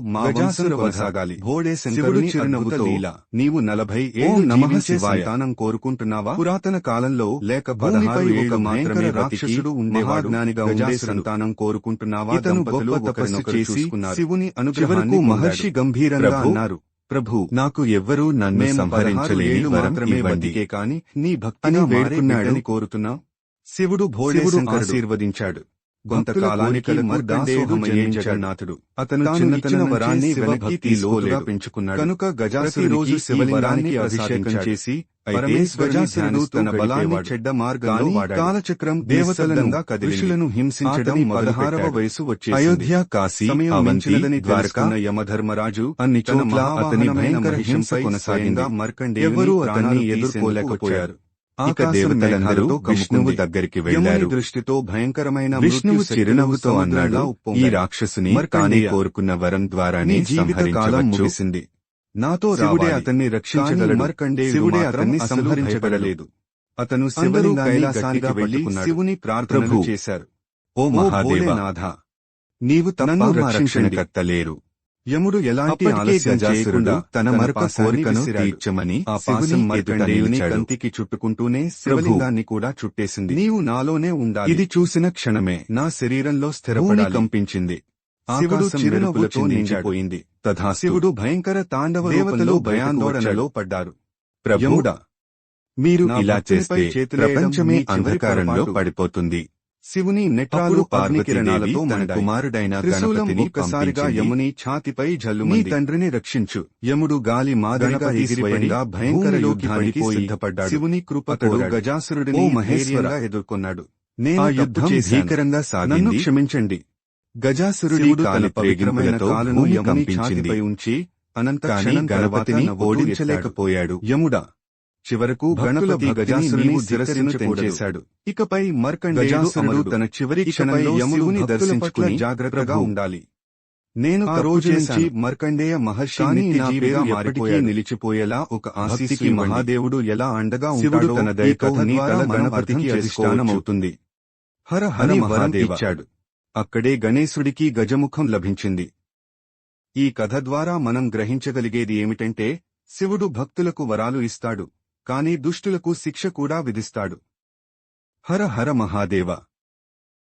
మా వంశం. కొనసాగాలి భోడే చిరునవ్వుతో లీల. నీవు నలభై. సంతానం కోరుకుంటున్నావా పురాతన కాలంలో లేక పదహారు ఏళ్ళు మాత్రమే రాక్షసుడు ఉండేవాడు ఉండే. సంతానం కోరుకుంటున్నావా ఇతను దంపతులు గొప్ప తపస్సు ఒకరినొకరు చేసి చూసుకున్నారు. శివుని అనుగ్రహాన్ని మహర్షి. గంభీరంగా అన్నారు ప్రభు నాకు ఎవ్వరూ నన్ను సంహరించలేని వరం మాత్రమే బతికే కాని నీ భక్తిని వేడుకున్నాడు. వేడుకున్నాడని కోరుతున్నా శివుడు భోడే శివుడు శంకరుడు ఆశీర్వదించాడు కొంతకాలానికి. జగన్నాథుడు అతను తాను చిన్నతనం వరాన్ని. లోతుగా పెంచుకున్నాడు. కనుక గజాసురుడికి శివలింగాన్ని అభిషేకం చేసి తన బలాన్ని. చెడ్డ వాడాడు. కాలచక్రం దేవతలను కదిలింది. ఋషులను హింసించడం పదహారవ వయసు వచ్చేసింది. అయోధ్య కాశీ తెలుసుకున్న యమధర్మరాజు అన్ని చోట్ల అతని భయంకర హింస కొనసాగింది. మార్కండేయుని ఎవరూ అతన్ని ఎదుర్కోలేకపోయారు. ఇక దేవతలందరూ విష్ణువు. దగ్గరికి వెళ్ళారు దృష్టితో భయంకరమైన విష్ణువు చిరునవ్వుతో అన్నాడు. ఈ. రాక్షసుని తానే కోరుకున్న వరం ద్వారానే నీ జీవిత కాలం సంహరించవచ్చు. ముగిసింది. నాతో శివుడే రావాలి. అతన్ని రక్షించగలడు. శివుడే అతన్ని సంహరించగలలేదు అతను కైలాసానికి వెళ్ళి పట్టుకున్నాడు. శివుని ప్రార్థనలు చేశారు. ఓ ఓ మహాదేవ భోలేనాథ నీవు తప్ప నన్ను మా యముడు ఎలాంటి ఆలస్యం చేయకుండా తన మరొక కోరికను. తీర్చమని ఆ పాశం మార్కండేయుని. కంటికి చుట్టుకుంటూనే శివలింగాన్ని కూడా చుట్టేసింది. నీవు నాలోనే ఉండాలి. ఇది చూసిన క్షణమే నా శరీరంలో భూమి స్థిరపడాలి కంపించింది. శివుడు నిండిపోయింది. తథాస్తు శివుడు భయంకర తాండవ దేవతలు భయాందోళనలో పడ్డారు. యముడా మీరు ఇలా చేస్తే ప్రపంచమే అంధకారంలో. పడిపోతుంది. శివుని నెట్రాలు తన మండాయి. కుమారుడైన గణపతిని ఒక్కసారిగా. యముని ఛాతిపై నీ జల్లుమంది తండ్రిని రక్షించు యముడు గాలి మాదిరిగా స్వయంగా భయంకర యుద్ధానికి సిద్ధపడ్డాడు. శివుని కృప అతడు కోరాడు. గజాసురుడిని ఓ మహేశ్వర ధైర్యంగా ఎదుర్కొన్నాడు ఆ నేను యుద్ధం తప్పు చేశాను. భీకరంగా సాగింది క్షమించండి గజాసురుడి తన పవిత్రమైన కాలును యముని ఛాతిపై ఉంచి అనంత కానీ క్షణం తర్వాత గణపతిని ఓడించలేకపోయాడు. యముడా చివరకు గణపతి గజాసురుని శిరస్సును. తెంచేశాడు ఇకపై మార్కండేయుడు. తన చివరి క్షణంలో యముని దర్శించుకుని జాగ్రత్తగా ఉండాలి. నేను ఆ రోజు నుంచి మార్కండేయ మహర్షి కానీ నిత్య నా పేరు ఎప్పటికీ నిలిచిపోయేలా ఒక ఇవ్వండి. మహాదేవుడు ఎలా అండగా ఉంటాడో తన ఈ దయ కథ నీ ద్వారా తల గణపతికి అర్థం అధిష్టానం చేసుకోవచ్చు. అవుతుంది హర హర అని వరం మహాదేవ. ఇచ్చాడు. అక్కడే గణేశుడికి గజముఖం లభించింది. ఈ కథ ద్వారా మనం గ్రహించగలిగేది ఏమిటంటే శివుడు భక్తులకు వరాలు ఇస్తాడు. కాని దుష్టులకు శిక్ష కూడా విధిస్తాడు. హర హర మహాదేవ!